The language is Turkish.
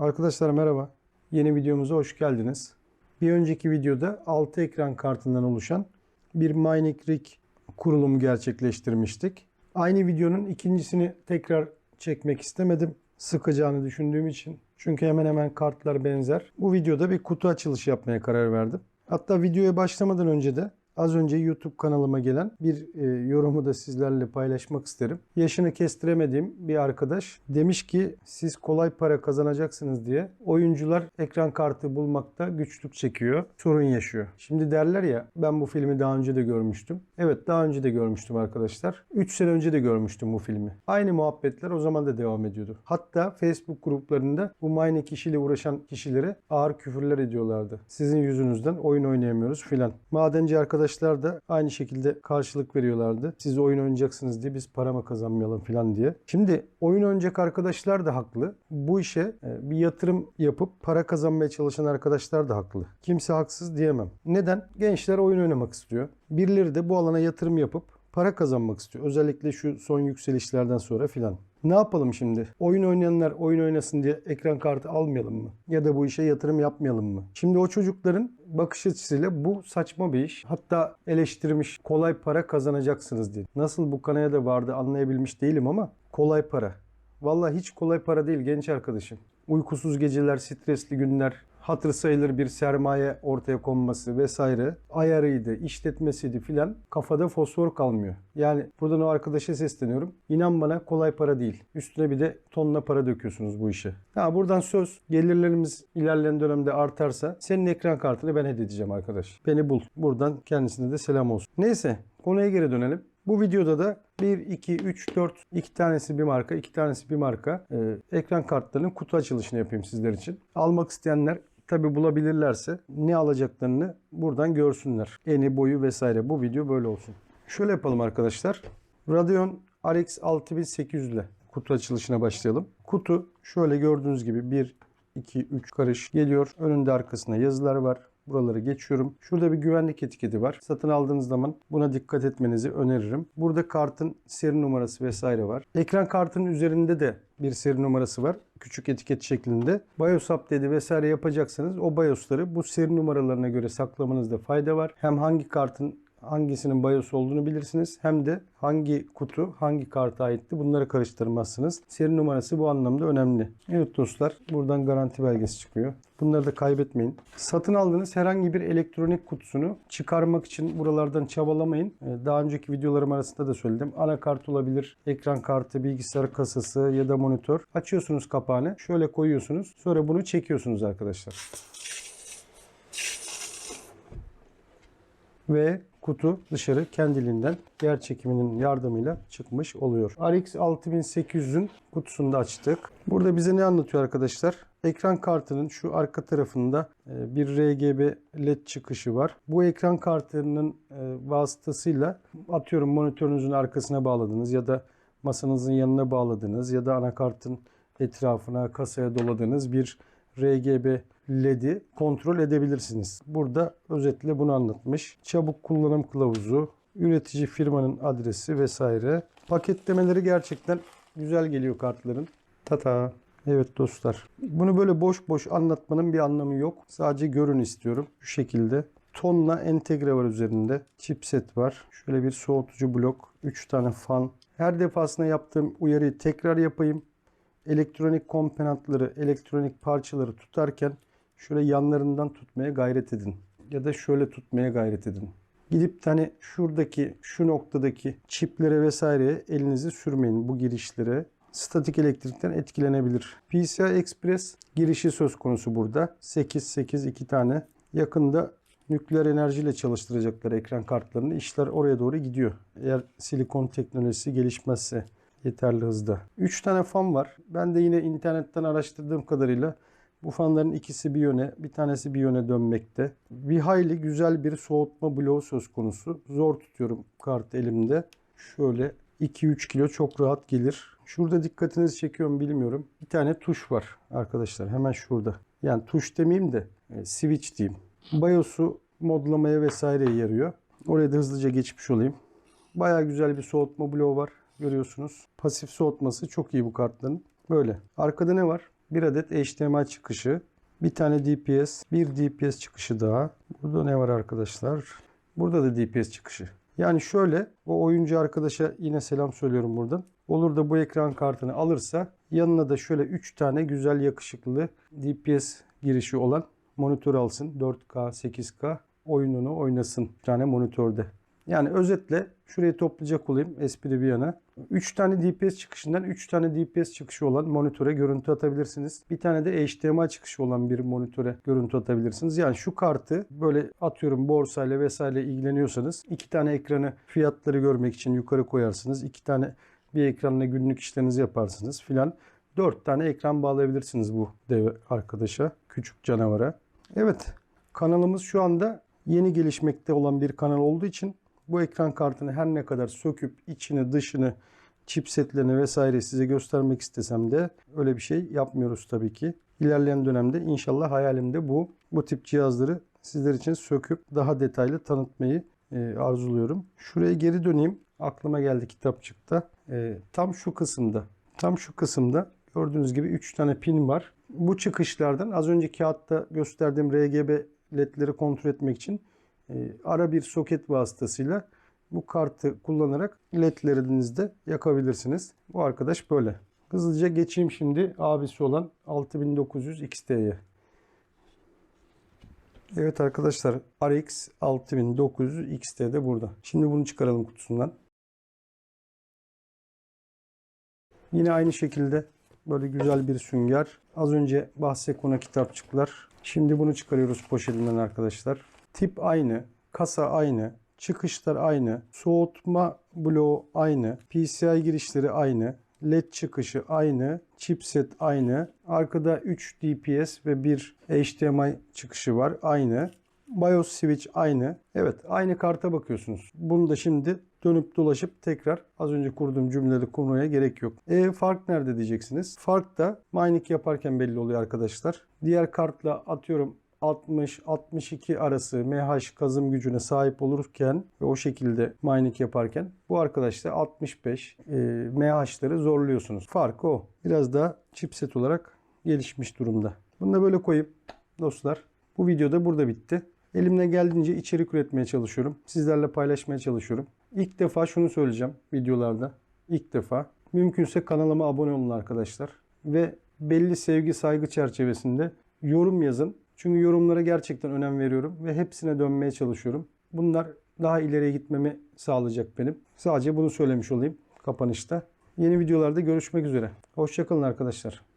Arkadaşlar merhaba. Yeni videomuza hoş geldiniz. Bir önceki videoda 6 ekran kartından oluşan bir Mining Rig kurulumu gerçekleştirmiştik. Aynı videonun ikincisini tekrar çekmek istemedim. Sıkacağını düşündüğüm için. Çünkü hemen hemen kartlar benzer. Bu videoda bir kutu açılışı yapmaya karar verdim. Hatta videoya başlamadan önce de Az önce YouTube kanalıma gelen bir e, yorumu da sizlerle paylaşmak isterim. Yaşını kestiremediğim bir arkadaş demiş ki siz kolay para kazanacaksınız diye oyuncular ekran kartı bulmakta güçlük çekiyor, sorun yaşıyor. Şimdi derler ya ben bu filmi daha önce de görmüştüm. Evet daha önce de görmüştüm arkadaşlar. 3 sene önce de görmüştüm bu filmi. Aynı muhabbetler o zaman da devam ediyordu. Hatta Facebook gruplarında bu mining işiyle uğraşan kişilere ağır küfürler ediyorlardı. Sizin yüzünüzden oyun oynayamıyoruz filan. Madenci arkadaşlar da aynı şekilde karşılık veriyorlardı. Siz oyun oynayacaksınız diye biz para mı kazanmayalım filan diye. Şimdi oyun oynayacak arkadaşlar da haklı. Bu işe e, bir yatırım yapıp para kazanmaya çalışan arkadaşlar da haklı. Kimse haksız diyemem. Neden? Gençler oyun oynamak istiyor. Birileri de bu alana yatırım yapıp para kazanmak istiyor. Özellikle şu son yükselişlerden sonra filan. Ne yapalım şimdi? Oyun oynayanlar oyun oynasın diye ekran kartı almayalım mı? Ya da bu işe yatırım yapmayalım mı? Şimdi o çocukların bakış açısıyla bu saçma bir iş. Hatta eleştirmiş kolay para kazanacaksınız diye. Nasıl bu kanaya da vardı anlayabilmiş değilim ama kolay para. Vallahi hiç kolay para değil genç arkadaşım. Uykusuz geceler, stresli günler, hatır sayılır bir sermaye ortaya konması vesaire ayarıydı, işletmesiydi filan kafada fosfor kalmıyor. Yani buradan o arkadaşa sesleniyorum. İnan bana kolay para değil. Üstüne bir de tonla para döküyorsunuz bu işe. Ha buradan söz gelirlerimiz ilerleyen dönemde artarsa senin ekran kartını ben hediye edeceğim arkadaş. Beni bul. Buradan kendisine de selam olsun. Neyse konuya geri dönelim. Bu videoda da 1, 2, 3, 4, 2 tanesi bir marka, 2 tanesi bir marka e, ekran kartlarının kutu açılışını yapayım sizler için. Almak isteyenler tabi bulabilirlerse ne alacaklarını buradan görsünler. Eni, boyu vesaire. Bu video böyle olsun. Şöyle yapalım arkadaşlar. Radeon RX 6800 ile kutu açılışına başlayalım. Kutu şöyle gördüğünüz gibi 1, 2, 3 karış geliyor. Önünde arkasında yazılar var. Buraları geçiyorum. Şurada bir güvenlik etiketi var. Satın aldığınız zaman buna dikkat etmenizi öneririm. Burada kartın seri numarası vesaire var. Ekran kartının üzerinde de bir seri numarası var. Küçük etiket şeklinde. BIOS update'i vesaire yapacaksanız o BIOS'ları bu seri numaralarına göre saklamanızda fayda var. Hem hangi kartın hangisinin BIOS olduğunu bilirsiniz. Hem de hangi kutu hangi karta aitti bunları karıştırmazsınız. Seri numarası bu anlamda önemli. Evet dostlar buradan garanti belgesi çıkıyor. Bunları da kaybetmeyin. Satın aldığınız herhangi bir elektronik kutusunu çıkarmak için buralardan çabalamayın. Ee, Daha önceki videolarım arasında da söyledim. Anakart olabilir, ekran kartı, bilgisayar kasası ya da monitör. Açıyorsunuz kapağını, şöyle koyuyorsunuz. Sonra bunu çekiyorsunuz arkadaşlar. ve kutu dışarı kendiliğinden yer çekiminin yardımıyla çıkmış oluyor. RX 6800'ün kutusunu da açtık. Burada bize ne anlatıyor arkadaşlar? Ekran kartının şu arka tarafında e, bir RGB LED çıkışı var. Bu ekran kartının e, vasıtasıyla atıyorum monitörünüzün arkasına bağladınız ya da masanızın yanına bağladınız ya da anakartın etrafına kasaya doladığınız bir RGB LED'i kontrol edebilirsiniz. Burada özetle bunu anlatmış. Çabuk kullanım kılavuzu, üretici firmanın adresi vesaire. Paketlemeleri gerçekten güzel geliyor kartların. Tata. Evet dostlar. Bunu böyle boş boş anlatmanın bir anlamı yok. Sadece görün istiyorum. Şu şekilde. Tonla entegre var üzerinde. Chipset var. Şöyle bir soğutucu blok. 3 tane fan. Her defasında yaptığım uyarıyı tekrar yapayım elektronik komponentleri, elektronik parçaları tutarken şöyle yanlarından tutmaya gayret edin. Ya da şöyle tutmaya gayret edin. Gidip hani şuradaki, şu noktadaki çiplere vesaireye elinizi sürmeyin bu girişlere. Statik elektrikten etkilenebilir. PCI Express girişi söz konusu burada. 8-8 iki tane. Yakında nükleer enerjiyle çalıştıracaklar ekran kartlarını. İşler oraya doğru gidiyor. Eğer silikon teknolojisi gelişmezse yeterli hızda. 3 tane fan var. Ben de yine internetten araştırdığım kadarıyla bu fanların ikisi bir yöne, bir tanesi bir yöne dönmekte. Bir hayli güzel bir soğutma bloğu söz konusu. Zor tutuyorum kart elimde. Şöyle 2-3 kilo çok rahat gelir. Şurada dikkatinizi çekiyorum bilmiyorum. Bir tane tuş var arkadaşlar hemen şurada. Yani tuş demeyeyim de e, switch diyeyim. BIOS'u modlamaya vesaireye yarıyor. Oraya da hızlıca geçmiş olayım. Baya güzel bir soğutma bloğu var görüyorsunuz. Pasif soğutması çok iyi bu kartların. Böyle. Arkada ne var? bir adet HDMI çıkışı, bir tane DPS, bir DPS çıkışı daha. Burada ne var arkadaşlar? Burada da DPS çıkışı. Yani şöyle o oyuncu arkadaşa yine selam söylüyorum buradan. Olur da bu ekran kartını alırsa yanına da şöyle 3 tane güzel yakışıklı DPS girişi olan monitör alsın. 4K, 8K oyununu oynasın bir tane monitörde. Yani özetle şurayı toplayacak olayım espri bir yana. 3 tane DPS çıkışından 3 tane DPS çıkışı olan monitöre görüntü atabilirsiniz. Bir tane de HDMI çıkışı olan bir monitöre görüntü atabilirsiniz. Yani şu kartı böyle atıyorum borsayla vesaire ilgileniyorsanız iki tane ekranı fiyatları görmek için yukarı koyarsınız. İki tane bir ekranla günlük işlerinizi yaparsınız filan. 4 tane ekran bağlayabilirsiniz bu dev arkadaşa, küçük canavara. Evet, kanalımız şu anda yeni gelişmekte olan bir kanal olduğu için bu ekran kartını her ne kadar söküp içini dışını chipsetlerini vesaire size göstermek istesem de öyle bir şey yapmıyoruz tabii ki. İlerleyen dönemde inşallah hayalimde bu. Bu tip cihazları sizler için söküp daha detaylı tanıtmayı e, arzuluyorum. Şuraya geri döneyim. Aklıma geldi kitapçıkta. E, tam şu kısımda. Tam şu kısımda gördüğünüz gibi 3 tane pin var. Bu çıkışlardan az önceki kağıtta gösterdiğim RGB ledleri kontrol etmek için ara bir soket vasıtasıyla bu kartı kullanarak ledlerinizde yakabilirsiniz. Bu arkadaş böyle. Hızlıca geçeyim şimdi abisi olan 6900 XT'ye. Evet arkadaşlar RX 6900 XT de burada. Şimdi bunu çıkaralım kutusundan. Yine aynı şekilde böyle güzel bir sünger. Az önce bahse konu kitapçıklar. Şimdi bunu çıkarıyoruz poşetinden arkadaşlar. Tip aynı, kasa aynı, çıkışlar aynı, soğutma bloğu aynı, PCI girişleri aynı, LED çıkışı aynı, chipset aynı. Arkada 3 DPS ve 1 HDMI çıkışı var aynı. BIOS switch aynı. Evet aynı karta bakıyorsunuz. Bunu da şimdi dönüp dolaşıp tekrar az önce kurduğum cümleleri kurmaya gerek yok. E fark nerede diyeceksiniz? Fark da mining yaparken belli oluyor arkadaşlar. Diğer kartla atıyorum 60-62 arası MH kazım gücüne sahip olurken ve o şekilde mining yaparken bu arkadaşlar 65 e, MH'ları zorluyorsunuz. Farkı o. Biraz daha chipset olarak gelişmiş durumda. Bunu da böyle koyup dostlar bu videoda burada bitti. Elimden geldiğince içerik üretmeye çalışıyorum. Sizlerle paylaşmaya çalışıyorum. İlk defa şunu söyleyeceğim videolarda. İlk defa. Mümkünse kanalıma abone olun arkadaşlar. Ve belli sevgi saygı çerçevesinde yorum yazın. Çünkü yorumlara gerçekten önem veriyorum ve hepsine dönmeye çalışıyorum. Bunlar daha ileriye gitmemi sağlayacak benim. Sadece bunu söylemiş olayım kapanışta. Yeni videolarda görüşmek üzere. Hoşçakalın arkadaşlar.